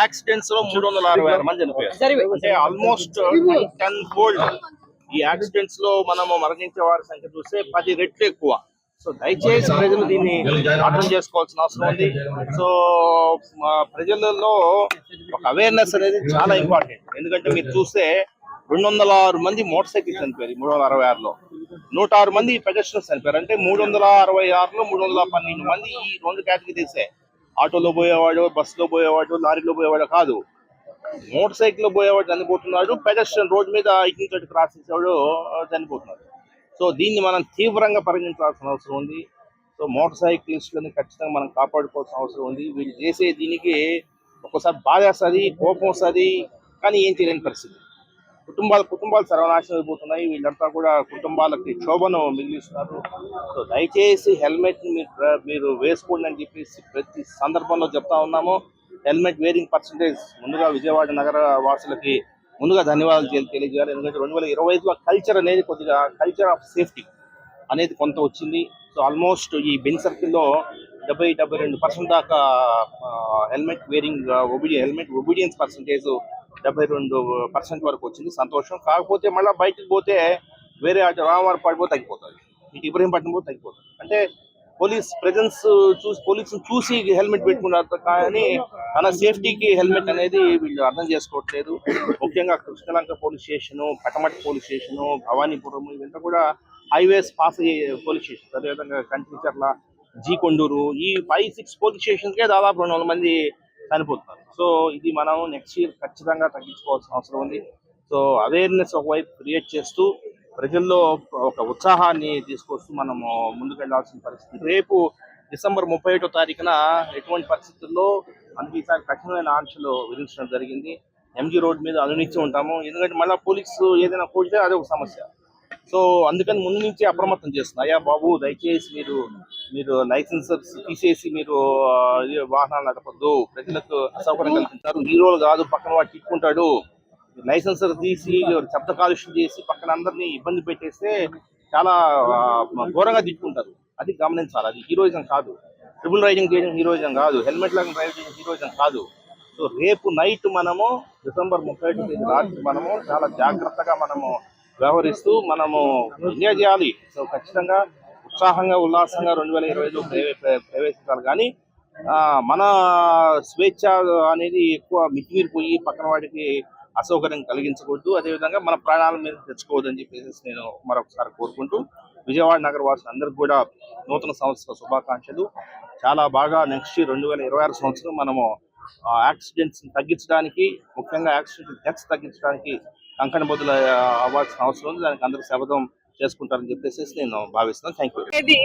యాక్సిడెంట్స్లో మూడు వందల అరవై ఆరు మంది చనిపోయారు. అంటే ఆల్మోస్ట్ టెన్ ఫోల్డ్ ఈ యాక్సిడెంట్స్లో మనము మరణించే వారి సంఖ్య చూస్తే పది రెట్లు ఎక్కువ. సో దయచేసి ప్రజలు దీన్ని అర్థం చేసుకోవాల్సిన అవసరం ఉంది. సో మా ప్రజలలో ఒక అవేర్నెస్ అనేది చాలా ఇంపార్టెంట్ ఎందుకంటే మీరు చూస్తే రెండు వందల ఆరు మంది మోటార్ సైకిల్ చనిపోయారు మూడు వందల అరవై ఆరులో. నూట ఆరు మంది పెడస్ట్రియన్స్ చనిపోయారు. అంటే మూడు వందల అరవై ఆరులో మూడు వందల పన్నెండు మంది ఈ రెండు కేటగిరీసే ఆటోలో పోయేవాడు బస్సులో పోయేవాడు లారీలో పోయేవాడు కాదు. మోటార్ సైకిల్లో పోయేవాడు చనిపోతున్నాడు పెడస్ట్రియన్ రోడ్ మీద ఇటు క్రాస్ చేసేవాడు చనిపోతున్నాడు సో దీన్ని మనం తీవ్రంగా పరిగణించాల్సిన అవసరం ఉంది. సో మోటార్ సైక్లిస్టులని ఖచ్చితంగా మనం కాపాడుకోవాల్సిన అవసరం ఉంది. వీళ్ళు చేసే దీనికి ఒకసారి బాధ వేస్తుంది కోపం వస్తుంది కానీ ఏం చేయలేని పరిస్థితి. కుటుంబాలు కుటుంబాలు సర్వనాశనం అయిపోతున్నాయి. వీళ్ళంతా కూడా కుటుంబాలకి క్షోభను మిగిలిస్తున్నారు. సో దయచేసి హెల్మెట్ మీరు మీరు వేసుకోండి అని చెప్పేసి ప్రతి సందర్భంలో చెప్తా ఉన్నాము. హెల్మెట్ వేరింగ్ పర్సంటేజ్ ముందుగా విజయవాడ నగర వాసులకి ముందుగా ధన్యవాదాలు తెలి- తెలియజేయాలి. ఎందుకంటే రెండు వేల ఇరవై ఐదులో కల్చర్ అనేది కొద్దిగా కల్చర్ ఆఫ్ సేఫ్టీ అనేది కొంత వచ్చింది. సో ఆల్మోస్ట్ ఈ బెన్ సర్కిల్లో డెబ్బై డెబ్బై రెండు పర్సెంట్ దాకా హెల్మెట్ వేరింగ్ ఒబిడి హెల్మెట్ ఒబీడియన్స్ పర్సంటేజ్ డెబ్బై రెండు పర్సెంట్ వరకు వచ్చింది సంతోషం. కాకపోతే మళ్ళీ బయటకు పోతే వేరే అటు రామవారి పడిపోతే తగ్గిపోతుంది. ఇటు ఇబ్రహీంపట్నం పోతే తగ్గిపోతుంది. అంటే పోలీస్ ప్రజెన్స్ చూసి పోలీసులు చూసి హెల్మెట్ పెట్టుకున్నారు కానీ తన సేఫ్టీకి హెల్మెట్ అనేది వీళ్ళు అర్థం చేసుకోవట్లేదు. ముఖ్యంగా Krishnalanka police station Patamata police station Bhavanipuram ఇవంతా కూడా హైవేస్ పాస్ అయ్యే పోలీస్ స్టేషన్. అదేవిధంగా కంచిచర్ల జీ కొండూరు ఈ ఫైవ్ సిక్స్ పోలీస్ స్టేషన్స్కే దాదాపు రెండు వందల మంది చనిపోతున్నారు. సో ఇది మనం నెక్స్ట్ ఇయర్ ఖచ్చితంగా తగ్గించుకోవాల్సిన అవసరం ఉంది. సో అవేర్నెస్ ఒకవైపు క్రియేట్ చేస్తూ ప్రజల్లో ఒక ఉత్సాహాన్ని తీసుకొస్తూ మనము ముందుకెళ్ళాల్సిన పరిస్థితి. రేపు డిసెంబర్ ముప్పై ఒకటో తారీఖున ఎటువంటి పరిస్థితుల్లో మనకి ఈసారి కఠినమైన ఆంక్షలు విధించడం జరిగింది. ఎంజీ రోడ్ మీద అనునిచ్చి ఉంటాము. ఎందుకంటే మళ్ళీ పోలీసు ఏదైనా కూడితే అదే ఒక సమస్య. సో అందుకని ముందు నుంచి అప్రమత్తం చేస్తున్నా. అయ్యా బాబు దయచేసి మీరు మీరు లైసెన్సర్స్ తీసేసి మీరు వాహనాలు నడపద్దు. ప్రజలకు అసౌకర్యం కల్పిస్తారు హీరోలు కాదు పక్కన వాడు తిట్టుకుంటాడు లైసెన్స్ తీసి శబ్ద కాలుష్యం చేసి పక్కన అందరినీ ఇబ్బంది పెట్టేస్తే చాలా ఘోరంగా తిట్టుకుంటారు అది గమనించాలి. అది హీరోయిజం కాదు. ట్రిపుల్ రైడింగ్ చేయడం హీరోయిజం కాదు. హెల్మెట్ లాగా డ్రైవ్ చేయడం హీరోయిజం కాదు. సో రేపు నైట్ మనము డిసెంబర్ ముప్పై ఒకటి తేదీ రాత్రి మనము చాలా జాగ్రత్తగా మనము వ్యవహరిస్తూ మనము ఎంజాయ్ చేయాలి. సో ఖచ్చితంగా ఉత్సాహంగా ఉల్లాసంగా రెండు వేల ఇరవై ఐదు ప్రవేశించాలి. కానీ ఆ, మన స్వేచ్ఛ అనేది ఎక్కువ మితిమీరిపోయి పక్కన వాడికి అసౌకర్యం కలిగించకూడదు. అదేవిధంగా మన ప్రాణాల మీద తెచ్చుకోవద్దు చెప్పేసి నేను మరొకసారి కోరుకుంటూ విజయవాడ నగర వాసులు అందరికీ కూడా నూతన సంవత్సర శుభాకాంక్షలు. చాలా బాగా నెక్స్ట్ రెండు వేల ఇరవై ఆరు సంవత్సరం మనము యాక్సిడెంట్స్ తగ్గించడానికి ముఖ్యంగా యాక్సిడెంట్ డెత్స్ తగ్గించడానికి కంకణ బదులు అవ్వాల్సిన అవసరం ఉంది. దానికి అందరూ శపథం చేసుకుంటారని చెప్పేసి నేను భావిస్తున్నాను. థ్యాంక్ యూ ఇది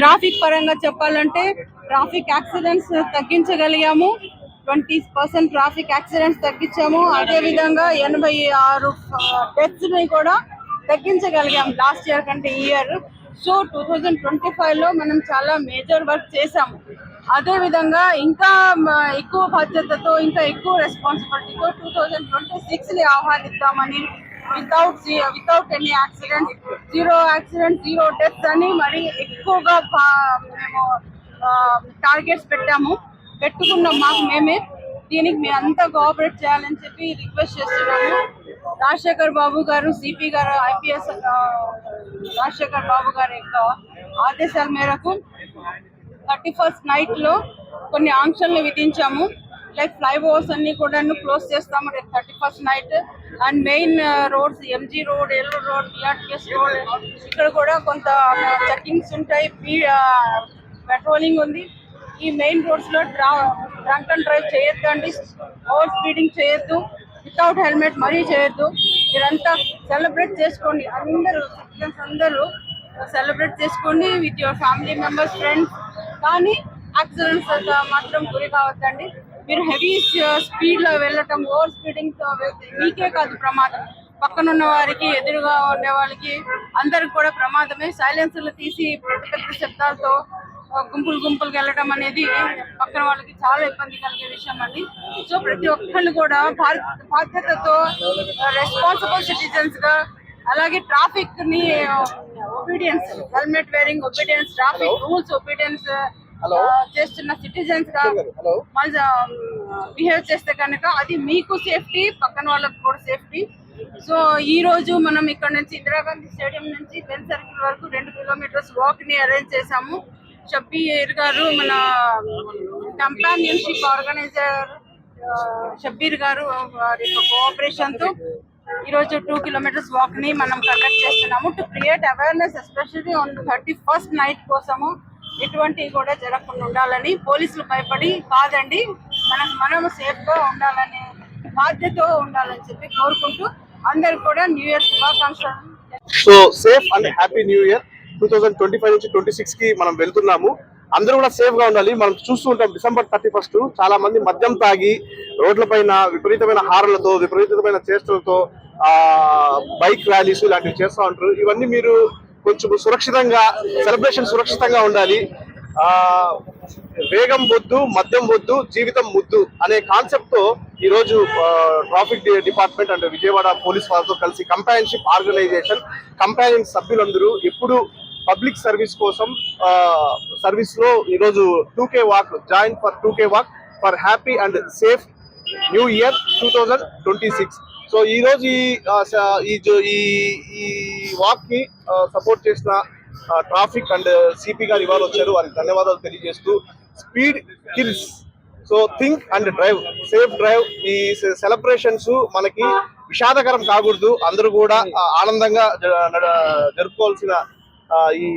ట్రాఫిక్ పరంగా చెప్పాలంటే ట్రాఫిక్ యాక్సిడెంట్స్ తగ్గించగలిగాము. ట్వంటీ పర్సెంట్ ట్రాఫిక్ యాక్సిడెంట్స్ తగ్గించాము. అదే విధంగా ఎనభై ఆరు డెత్స్ని కూడా తగ్గించగలిగాం లాస్ట్ ఇయర్ కంటే ఈ year so two thousand twenty ఫైవ్లో మనం చాలా మేజర్ వర్క్ చేసాము అదే విధంగా ఇంకా ఎక్కువ బాధ్యతతో ఇంకా ఎక్కువ రెస్పాన్సిబిలిటీతో టూ థౌజండ్ ట్వంటీ సిక్స్ని ఆహ్వానిద్దామని without without any accident zero accident zero death అని మరి ఎక్కువగా మేము టార్గెట్స్ పెట్టాము. పెట్టుకున్నాం మాకు మేమే. దీనికి మేము అంతా కోఆపరేట్ చేయాలని చెప్పి రిక్వెస్ట్ చేస్తున్నాము. రాజశేఖర్ బాబు గారు సిపి గారు ఐపీఎస్ రాజశేఖర్ బాబు గారి యొక్క ఆదేశాల మేరకు థర్టీ ఫస్ట్ నైట్లో కొన్ని ఆంక్షలను విధించాము. లైక్ ఫ్లై ఓవర్స్ అన్ని కూడా క్లోజ్ చేస్తాము రేపు thirty first night. And main roads MG road ఎల్లు రోడ్ బిఆర్టీఎస్ రోడ్ ఇక్కడ కూడా కొంత చెక్కింగ్స్ ఉంటాయి. పెట్రోలింగ్ ఉంది. ఈ మెయిన్ రోడ్స్లో డ్రంక్ అండ్ డ్రైవ్ చేయొద్దండి. ఓవర్ స్పీడింగ్ చేయొద్దు. వితౌట్ హెల్మెట్ మరీ చేయొద్దు. మీరంతా సెలబ్రేట్ చేసుకోండి. అందరూ సిటిజన్స్ అందరూ సెలబ్రేట్ చేసుకోండి with your family members friends కానీ యాక్సిడెంట్స్ మాత్రం గురి కావద్దండి. మీరు హెవీ స్పీడ్లో వెళ్ళటం ఓవర్ స్పీడింగ్తో వెళ్తే మీకే కాదు ప్రమాదం. పక్కన ఉన్న వారికి ఎదురుగా ఉండే వాళ్ళకి అందరికి కూడా ప్రమాదమే. సైలెన్సర్లు తీసి పెద్ద పెద్ద శబ్దాలతో గుంపులు గుంపులుగా వెళ్ళడం అనేది పక్కన వాళ్ళకి చాలా ఇబ్బంది కలిగే విషయం అండి. సో ప్రతి ఒక్కళ్ళు కూడా బాధ్యతతో రెస్పాన్సిబుల్ సిటిజన్స్గా అలాగే ట్రాఫిక్ని obedience helmet wearing obedience traffic rules obedience చేస్తున్న సిటిజన్స్గా మళ్ళీ బిహేవ్ చేస్తే కనుక అది మీకు సేఫ్టీ పక్కన వాళ్ళకి కూడా సేఫ్టీ సో ఈ రోజు మనం ఇక్కడ నుంచి ఇందిరాగాంధీ స్టేడియం నుంచి బెన్ సర్కిల్ వరకు రెండు కిలోమీటర్స్ వాక్ని అరేంజ్ చేశాము. షబ్బీర్ గారు మన కంపానియన్షిప్ ఆర్గనైజర్ షబ్బీర్ గారు వారి యొక్క కోఆపరేషన్తో ఈరోజు టూ కిలోమీటర్స్ వాక్ని మనం కండక్ట్ చేస్తున్నాము. To create awareness especially on thirty first night కోసము ఎటువంటివి కూడా జరగకుండా ఉండాలని పోలీసులు భయపడి కాదండి మనం మనం సేఫ్గా ఉండాలని బాధ్యత ఉండాలని చెప్పి కోరుకుంటూ అందరు కూడా న్యూ ఇయర్ శుభాకాంక్షలు. So safe and happy new year two thousand twenty five నుంచి ట్వంటీ సిక్స్కి మనం వెళ్తున్నాము. అందరూ కూడా సేఫ్గా ఉండాలి. మనం చూస్తూ ఉంటాం డిసెంబర్ థర్టీ ఫస్ట్ చాలా మంది మద్యం తాగి రోడ్ల పైన విపరీతమైన హారలతో విపరీతమైన చేష్టలతో ఆ బైక్ ర్యాలీస్ ఇలాంటివి చేస్తూ ఉంటారు. ఇవన్నీ మీరు కొంచెం సురక్షితంగా సెలబ్రేషన్ సురక్షితంగా ఉండాలి. ఆ వేగం వద్దు మద్యం వద్దు జీవితం ముద్దు అనే కాన్సెప్ట్తో ఈ రోజు traffic department and Vijayawada police వాళ్ళతో కలిసి కంపానియన్షిప్ ఆర్గనైజేషన్ కంపానియన్ సభ్యులందరూ ఎప్పుడు పబ్లిక్ సర్వీస్ కోసం సర్వీస్లో ఈరోజు two K walk join for two K walk for happy and safe new year two thousand twenty six. So ఈరోజు ఈ ఈ ఈ వాక్ని వాక్ని సపోర్ట్ చేసిన ట్రాఫిక్ అండ్ సిపి గారు ఇవాళ వచ్చారు. వారికి ధన్యవాదాలు తెలియజేస్తూ speed kills. So think and drive safe drive ఈ సెలబ్రేషన్స్ మనకి విషాదకరం కాకూడదు. అందరూ కూడా ఆనందంగా జరుపుకోవాల్సిన ఈ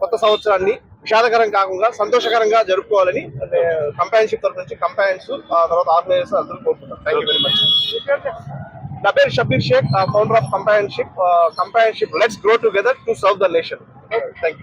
కొత్త సంవత్సరాన్ని విషాదకరం కాకుండా సంతోషకరంగా జరుపుకోవాలని కంపానియన్షిప్ తరఫు నుంచి కంపానియన్స్ తర్వాత ఆర్గనైజర్స్ అందరూ కోరుకుంటున్నారు థ్యాంక్ యూ వెరీ మచ్ నా పేరు Shabeer Shaik founder of companionship companionship let's grow together to serve the nation thank you